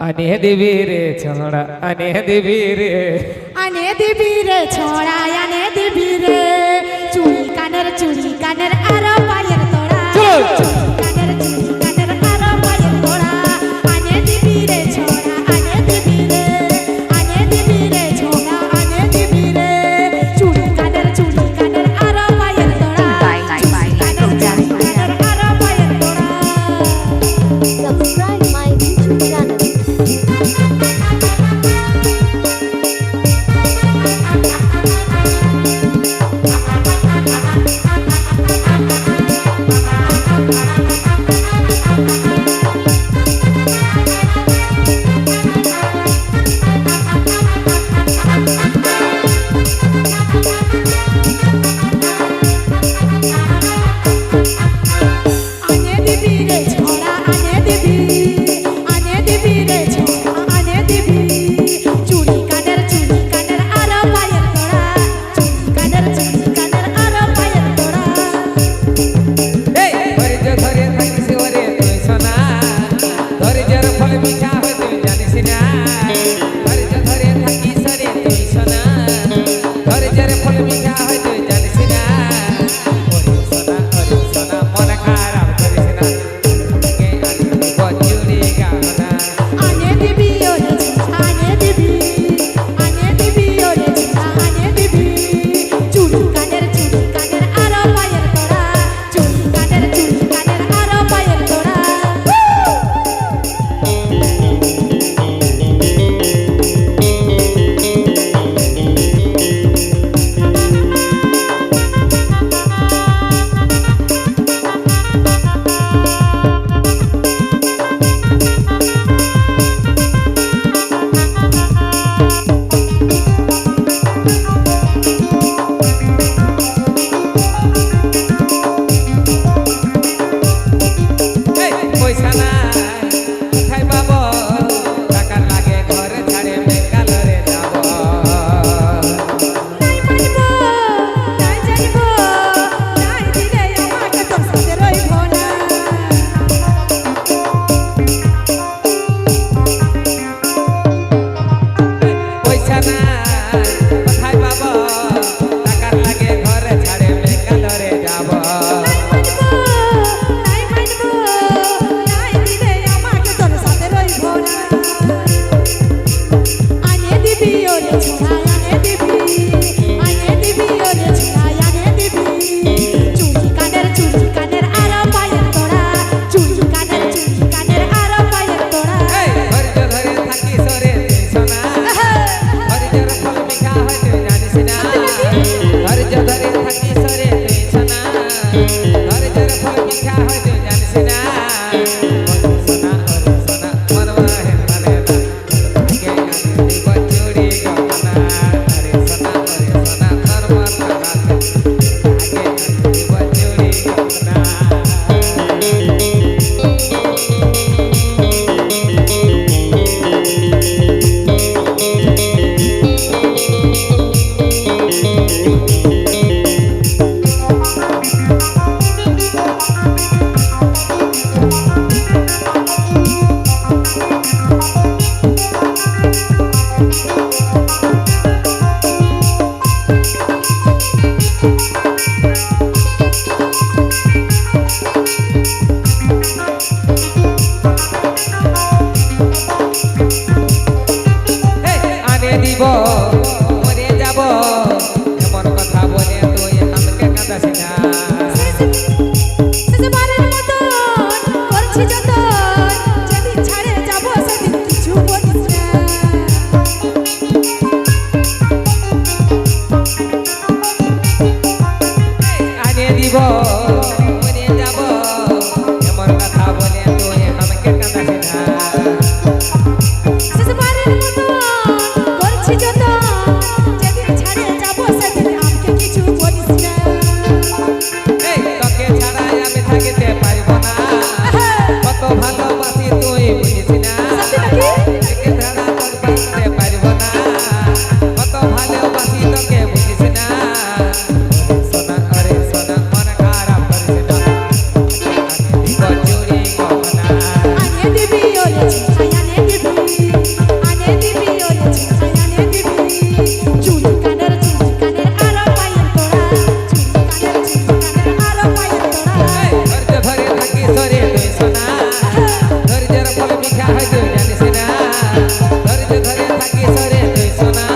আনে দিবি রে ছড়া আনে দিবি রে আনে দিবি রে ছড়া আনে দিবি রে চুল কানের চুল পায়ের তোড়া Baby, sana. তুই বুঝিস না। personal.